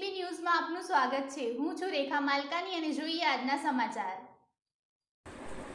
સ્વાગત છે. હું છું રેખા માલકાની અને જોઈએ આજના સમાચાર.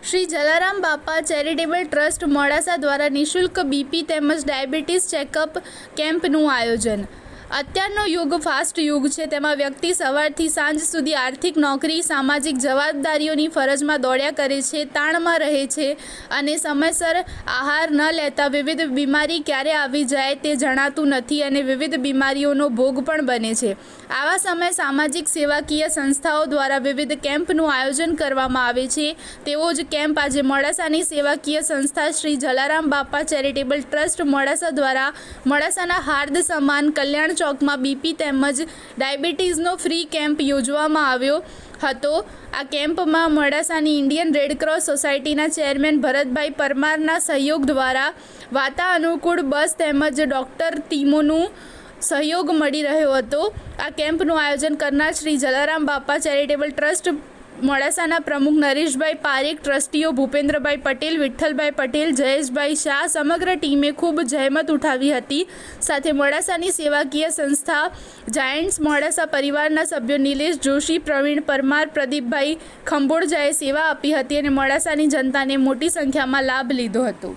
શ્રી જલારામ બાપા ચેરિટેબલ ટ્રસ્ટ મોડાસા દ્વારા નિઃશુલ્ક બીપી તેમજ ડાયાબિટીસ ચેકઅપ કેમ્પનું આયોજન. અત્યારનો યુગ ફાસ્ટ યુગ છે. તેમાં વ્યક્તિ સવારથી સાંજ સુધી આર્થિક નોકરી, સામાજિક જવાબદારીઓની ફરજમાં દોડ્યા કરે છે, તાણમાં રહે છે અને સમયસર આહાર ન લેતા વિવિધ બીમારી ક્યારે આવી જાય તે જણાતું નથી અને વિવિધ બીમારીઓનો ભોગ પણ બને છે. આવા સમયે સામાજિક સેવાકીય સંસ્થાઓ દ્વારા વિવિધ કેમ્પનું આયોજન કરવામાં આવે છે. તેવો જ કેમ્પ આજે મોડાસાની સેવાકીય સંસ્થા શ્રી જલારામ બાપા ચેરિટેબલ ટ્રસ્ટ મોડાસા દ્વારા મોડાસાના હાર્દ સમાન કલ્યાણ ચોકમાં બીપી તેમજ ડાયાબિટીસનો ફ્રી કેમ્પ યોજવામાં આવ્યો હતો. આ કેમ્પમાં મોડાસાની ઇન્ડિયન રેડક્રોસ સોસાયટીના ચેરમેન ભરતભાઈ પરમારના સહયોગ દ્વારા વાતાનુકૂળ બસ તેમજ ડૉક્ટર ટીમોનું સહયોગ મળી રહ્યો હતો. આ કેમ્પનું આયોજન કરનાર શ્રી જલારામ બાપા ચેરિટેબલ ટ્રસ્ટ મોડાસાના પ્રમુખ નરેશભાઈ પારેખ, ટ્રસ્ટીઓ ભૂપેન્દ્રભાઈ પટેલ, વિઠ્ઠલભાઈ પટેલ, જયેશભાઈ શાહ સમગ્ર ટીમે ખૂબ જહેમત ઉઠાવી હતી. સાથે મોડાસાની સેવાકીય સંસ્થા જાયન્ટ્સ મોડાસા પરિવારના સભ્યો નિલેશ જોશી, પ્રવીણ પરમાર, પ્રદીપભાઈ ખંભોળજાએ સેવા આપી હતી અને મોડાસાની જનતાને મોટી સંખ્યામાં લાભ લીધો હતો.